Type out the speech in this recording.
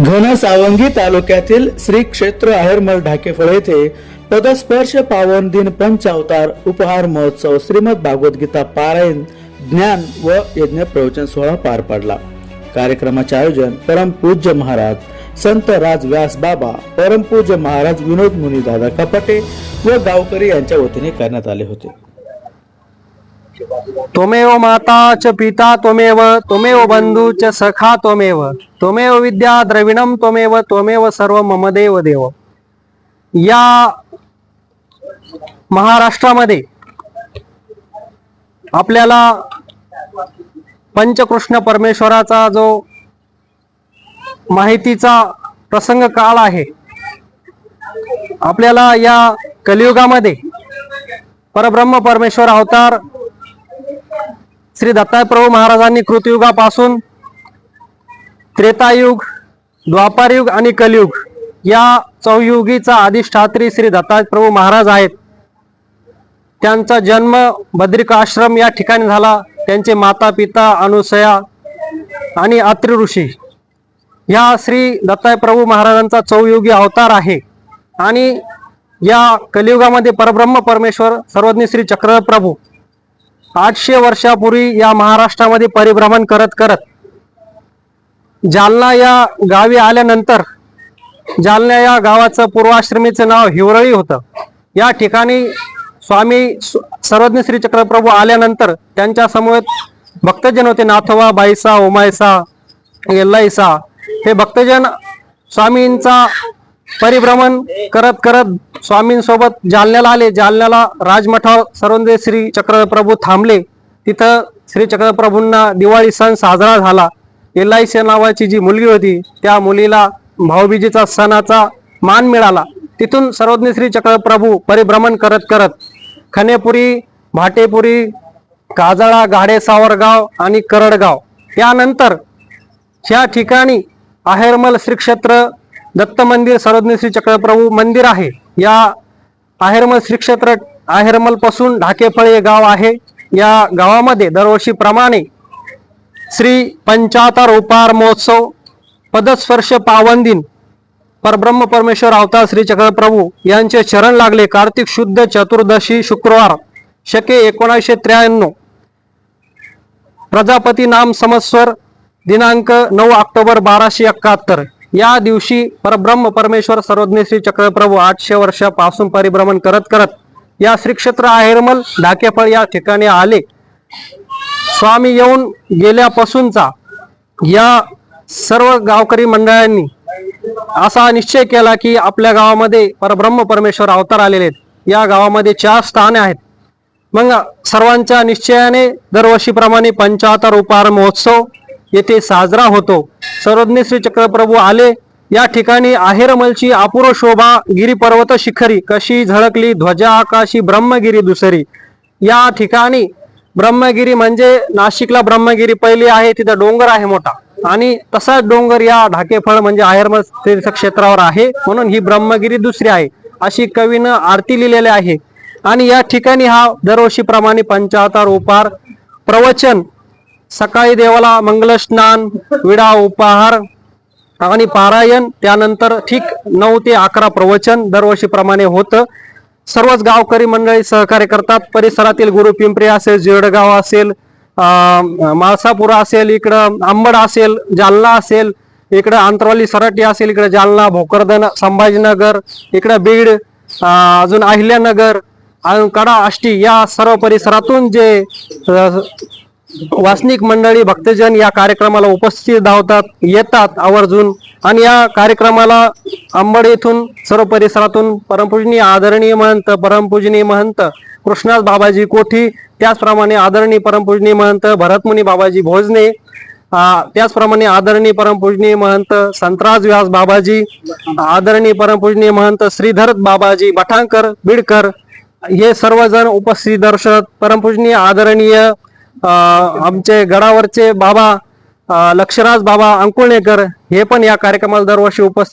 घन सावंगी तालुक्यातील श्री क्षेत्र आहेरमल ढाकेफळ येथे पदस्पर्श पावन दिन पंचावतार उपहार महोत्सव श्रीमद भागवत गीता पारायण ज्ञान व यज्ञ प्रवचन सोहळा पार पडला. कार्यक्रमाचे आयोजन परम पूज्य महाराज संत राज व्यास बाबा परम पूज्य महाराज विनोद मुनी दादा कपाटे व गावकरी यांच्या वतीने करण्यात आले होते. त्वमेव माता च पिता त्वमेव त्वमेव बंधू च सखा त्वमेव त्वमेव विद्या द्रविणम त्वमेव त्वमेव सर्व मम देव देव. या महाराष्ट्रामध्ये आपल्याला पंचकृष्ण परमेश्वराचा जो माहितीचा प्रसंग काळ आहे आपल्याला या कलियुगामध्ये परब्रह्म परमेश्वर अवतार श्री दत्ताय प्रभू महाराजांनी कृतयुगापासून त्रेतायुग द्वापारयुग आणि कलियुग या चौयुगीचा अधिष्ठात्री श्री दत्ताय प्रभू महाराज आहेत. त्यांचा जन्म बद्रिक आश्रम या ठिकाणी झाला. त्यांचे माता पिता अनुसया आणि अत्रि ऋषी या श्री दत्ताय प्रभू महाराजांचा चौयुगी अवतार आहे. आणि या कलियुगामध्ये परब्रह्म परमेश्वर सर्वज्ञ श्री चक्र प्रभू आठशे वर्षापूर्वी या महाराष्ट्रामध्ये परिभ्रमण करत करत जालना या गावी आल्यानंतर जालना या गावाचं पूर्वाश्रमीचं नाव हिवरळी होतं. या ठिकाणी स्वामी सर्वज्ञ श्री चक्रप्रभू आल्यानंतर त्यांच्या समवेत भक्तजन होते. नाथोबा बाईसा उमायसा येल्लाईसा. हे भक्तजन स्वामींचा परिभ्रमण करत करत स्वामींसोबत जालन्याला आले. जालन्याला राजमठाव सर्वंदे श्री चक्रप्रभू थांबले. तिथं श्री चक्रप्रभूंना दिवाळी सण साजरा झाला. एल नावाची जी मुलगी होती त्या मुलीला भाऊबीजीचा सणाचा मान मिळाला. तिथून सर्वज्ञ श्री चक्रप्रभू परिभ्रमण करत करत खनेपुरी भाटेपुरी काजळा गाडे सावरगाव आणि करडगाव. त्यानंतर या ठिकाणी आहेरमल श्रीक्षेत्र दत्त मंदिर सर्वज्ञ श्री चक्रप्रभू मंदिर आहे. या आहेरमल श्री क्षेत्र आहेरमलपासून ढाकेफळ हे गाव आहे. या गावामध्ये दरवर्षीप्रमाणे श्री पंचाहत्तर उपार महोत्सव पदस्पर्श पावन दिन परब्रह्म परमेश्वर अवतार श्री चक्रप्रभू यांचे चरण लागले. कार्तिक शुद्ध चतुर्दशी शुक्रवार शके एकोणीसशे त्र्याण्णव. प्रजापती नाम समस्वर दिनांक नऊ ऑक्टोबर बाराशे एकाहत्तर. या दिवशी परब्रह्म परमेश्वर सर्वज्ञ श्री चक्रप्रभू आठशे वर्षापासून परिभ्रमण करत करत या श्री क्षेत्र आहेरमल ढाकेफळ या ठिकाणी आले. स्वामी येऊन गेल्यापासूनचा या सर्व गावकरी मंडळांनी असा निश्चय केला की आपल्या गावामध्ये परब्रह्म परमेश्वर अवतार आलेले आहेत. या गावामध्ये चार स्थाने आहेत. मग सर्वांच्या निश्चयाने दरवर्षीप्रमाणे पंचाहत्तर उपहार महोत्सव येथे साजरा होतो. सर्वज्ञ श्री चक्रप्रभू आले. या ठिकाणी आहेरमलची अपूर्व शोभा गिरी पर्वत शिखरी कशी झळकली ध्वजा आकाशी ब्रह्मगिरी दुसरी. या ठिकाणी ब्रह्मगिरी म्हणजे नाशिकला ब्रह्मगिरी पहिली आहे तिथं डोंगर आहे मोठा. आणि तसाच डोंगर या ढाकेफळ म्हणजे आहेरमल तीर्थक्षेत्रावर आहे म्हणून ही ब्रह्मगिरी दुसरी आहे. अशी कवीनं आरती लिहिलेली आहे. आणि या ठिकाणी हा दरवर्षीप्रमाणे पंचाहत्तर उपार प्रवचन सकाळी देवाला मंगलस्नान विडा उपहार आणि पारायण त्यानंतर ठीक नऊ ते अकरा प्रवचन दरवर्षीप्रमाणे होतं. सर्वच गावकरी मंडळी सहकार्य करतात. परिसरातील गुरु पिंपरी असेल जिरडगाव असेल माळसापुरा असेल इकडं आंबड असेल जालना असेल इकडं आंतरवाली सराटी असेल इकडं जालना भोकरदन संभाजीनगर इकडं बीड अजून अहिल्यानगर अजून कडा आष्टी या सर्व परिसरातून जे वासनिक मंडळी भक्तजन या कार्यक्रमाला उपस्थित धावतात येतात आवर्जून आणि या कार्यक्रमाला अंबड येथून सर्व परिसरातून परमपूजनीय आदरणीय महंत परमपूजनीय महंत कृष्णास बाबाजी कोठी त्याचप्रमाणे आदरणीय परमपूजनीय महंत भरतमुनी बाबाजी भोजने त्याचप्रमाणे आदरणीय परमपूजनीय महंत संतराज व्यास बाबाजी आदरणीय परमपूजनीय महंत श्रीधर बाबाजी भटांकर बिडकर हे सर्वजण उपस्थित दर्शक परमपूजनीय आदरणीय आमचे गडावरचे बाबा लक्षराज बाबा अंकुळणेकर हे पण या कार्यक्रमाला दरवर्षी उपस्थित